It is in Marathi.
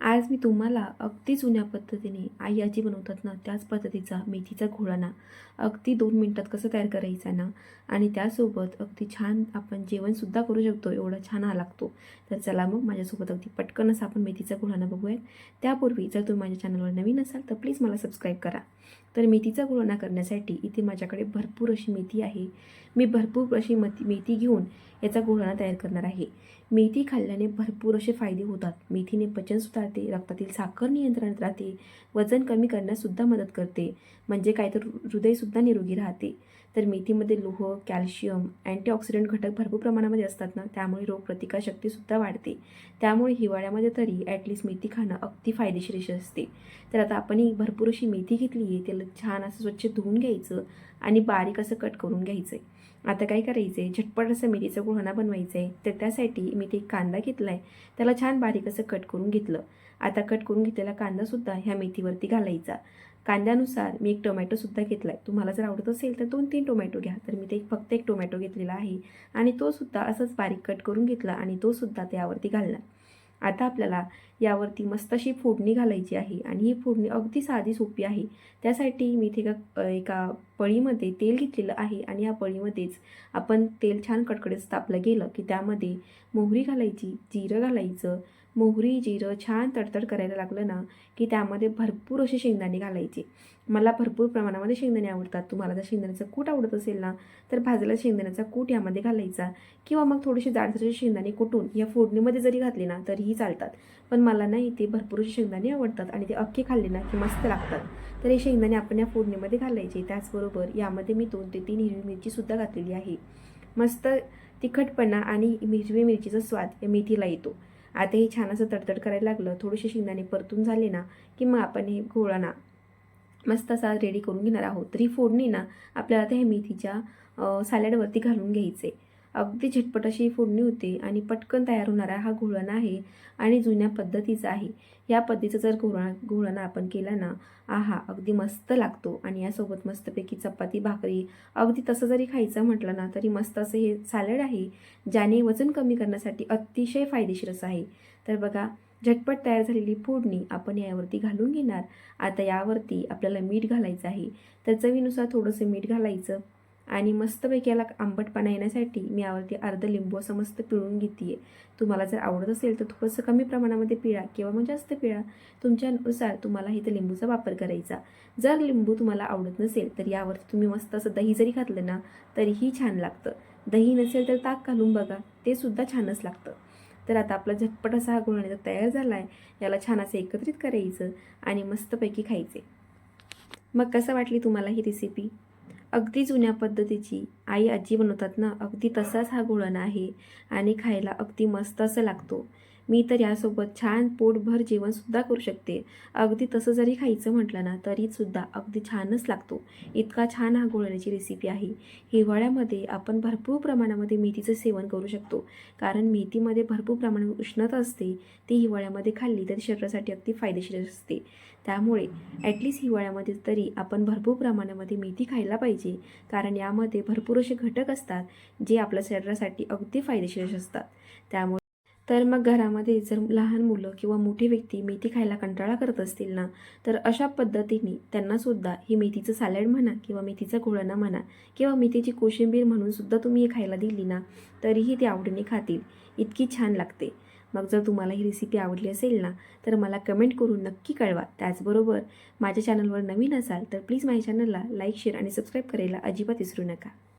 आज मी तुम्हाला अगदी जुन्या पद्धतीने आई आजी बनवतात ना त्याच पद्धतीचा मेथीचा घोळाना अगदी दोन मिनटात कसं तयार करायचा ना आणि त्यासोबत अगदी छान आपण जेवणसुद्धा करू शकतो एवढा छान हा लागतो. तर चला मग माझ्यासोबत अगदी पटकन असं आपण मेथीचा घोळाना बघूयात. त्यापूर्वी जर तुम्ही माझ्या चॅनलवर नवीन असाल तर प्लीज मला सबस्क्राईब करा. तर मेथीचा घोळाना करण्यासाठी इथे माझ्याकडे भरपूर अशी मेथी आहे. मी भरपूर अशी मती मेथी घेऊन याचा घोळाना तयार करणार आहे. मेथी खाल्ल्याने भरपूर असे फायदे होतात. मेथीने पचन सुधारते रक्तातील साखर नियंत्रणात राहते वजन कमी करण्याससुद्धा मदत करते. म्हणजे काय तर हृदयसुद्धा निरोगी राहते. तर मेथीमध्ये लोह कॅल्शियम अँटीऑक्सिडंट घटक भरपूर प्रमाणामध्ये असतात ना त्यामुळे रोगप्रतिकारशक्तीसुद्धा वाढते. त्यामुळे हिवाळ्यामध्ये तरी ॲटलिस्ट मेथी खाणं अगदी फायदेशीर असते. तर आता आपण ही भरपूर अशी मेथी घेतली आहे त्याला छान असं स्वच्छ धुवून घ्यायचं आणि बारीक असं कट करून घ्यायचं आहे आता काय करायचं आहे झटपट असं मेथीचं गुळणा बनवायचं आहे तर त्यासाठी मी ते कांदा घेतला आहे त्याला छान बारीक असं कट करून घेतलं. आता कट करून घेतलेला कांदासुद्धा ह्या मेथीवरती घालायचा. कांद्यानुसार मी एक टोमॅटोसुद्धा घेतला आहे तुम्हाला जर आवडत असेल तर दोन तीन टोमॅटो घ्या. तर मी ते फक्त एक टोमॅटो घेतलेला आहे. आणि तोसुद्धा असंच बारीक कट करून घेतला आणि तोसुद्धा त्यावरती घालला आता आपल्याला यावरती मस्त अशी फोडणी घालायची आहे आणि ही फोडणी अगदी साधी सोपी आहे. त्यासाठी मी इथे एका एका पळीमध्ये तेल घेतलेलं आहे आणि या पळीमध्येच आपण तेल छान कडकडीत तापलं गेलं की त्यामध्ये मोहरी घालायची जिरं घालायचं मोहरी जिरं छान तडतड करायला लागलं ना की त्यामध्ये भरपूर असे शेंगदाणे घालायचे. मला भरपूर प्रमाणामध्ये शेंगदाणे आवडतात. तुम्हाला जर शेंगदाण्याचा कूट आवडत असेल ना तर भाजलेला शेंगदाण्याचा कूट यामध्ये घालायचा. किंवा मग थोडेसे जाडसरचे शेंगदाणे कुटून या फोडणीमध्ये जरी घातले ना तरीही चालतात. पण मला नाही ते भरपूर असे शेंगदाणे आवडतात आणि ते अख्खे खाल्ले ना की मस्त लागतात. तर हे शेंगदाणे आपण या फोडणीमध्ये घालायचे. त्याचबरोबर यामध्ये मी दोन ते तीन हिरवी मिरचीसुद्धा घातलेली आहे. मस्त तिखटपणा आणि हिरवी मिरचीचा स्वाद या मेथीला येतो. आता हे छान असं तडतड करायला लागलं. थोडीशी शेंगदाणे परतून झाले ना की मग आपण हे गोळाना मस्त असा रेडी करून घेणार आहोत. तर ही फोडणी ना आपल्याला त्या मेथीच्या सॅलडवरती घालून घ्यायचे. अगदी झटपट अशी ही फोडणी होते आणि पटकन तयार होणारा हा घोळण आहे आणि जुन्या पद्धतीचा आहे. या पद्धतीचा जर घोळणा घोळणा आपण केला ना आहा अगदी मस्त लागतो आणि यासोबत मस्तपैकी चपाती भाकरी अगदी तसं जरी खायचं म्हटलं ना तरी मस्त असं हे सॅलड आहे ज्याने वजन कमी करण्यासाठी अतिशय फायदेशीर असं आहे. तर बघा झटपट तयार झालेली फोडणी आपण यावरती घालून घेणार. आता यावरती आपल्याला मीठ घालायचं आहे. तर चवीनुसार थोडंसं मीठ घालायचं. आणि मस्तपैकी याला आंबटपणा येण्यासाठी मी यावरती अर्ध लिंबू असं मस्त पिळून घेते आहे तुम्हाला जर आवडत असेल तर थोडंसं कमी प्रमाणामध्ये पिळा किंवा मग जास्त पिळा. तुमच्यानुसार तुम्हाला इथं लिंबूचा वापर करायचा. जर लिंबू तुम्हाला आवडत नसेल तर यावरती तुम्ही मस्त असं दही जरी घातलं ना तरीही छान लागतं. दही नसेल तर ताक घालून बघा ते सुद्धा छानच लागतं. तर आता आपला झटपट असा हा गुळणा तयार झाला आहे याला छान असं एकत्रित करायचं आणि मस्तपैकी खायचे. मग कसं वाटली तुम्हाला ही रेसिपी अगदी जुन्या पद्धतीची. आई आजी बनवतात ना अगदी तसाच हा घोळणा आहे आणि खायला अगदी मस्त असं लागतो. मी तर यासोबत छान पोटभर जेवणसुद्धा करू शकते. अगदी तसं जरी खायचं म्हटलं ना तरीसुद्धा अगदी छानच लागतो. इतका छान हा गोळण्याची रेसिपी आहे. हिवाळ्यामध्ये आपण भरपूर प्रमाणामध्ये मेथीचं सेवन करू शकतो. कारण मेथीमध्ये भरपूर प्रमाणात उष्णता असते ती हिवाळ्यामध्ये खाल्ली तर शरीरासाठी अगदी फायदेशीर असते. त्यामुळे ॲटलिस्ट हिवाळ्यामध्ये तरी आपण भरपूर प्रमाणामध्ये मेथी खायला पाहिजे. कारण यामध्ये भरपूर असे घटक असतात जे आपल्या शरीरासाठी अगदी फायदेशीर असतात. त्यामुळे तर मग घरामध्ये जर लहान मुलं किंवा मोठी व्यक्ती मेथी खायला कंटाळा करत असतील ना तर अशा पद्धतीने त्यांनासुद्धा ही मेथीचं सॅलड म्हणा किंवा मेथीचा घोळणा म्हणा किंवा मेथीची कोशिंबीर म्हणूनसुद्धा तुम्ही हे खायला दिली ना तरीही ते आवडीने खातील. इतकी छान लागते. मग जर तुम्हाला ही रेसिपी आवडली असेल ना तर मला कमेंट करून नक्की कळवा. त्याचबरोबर माझ्या चॅनलवर नवीन असाल तर प्लीज माझ्या चॅनलला लाईक शेअर आणि सबस्क्राईब करायला अजिबात विसरू नका.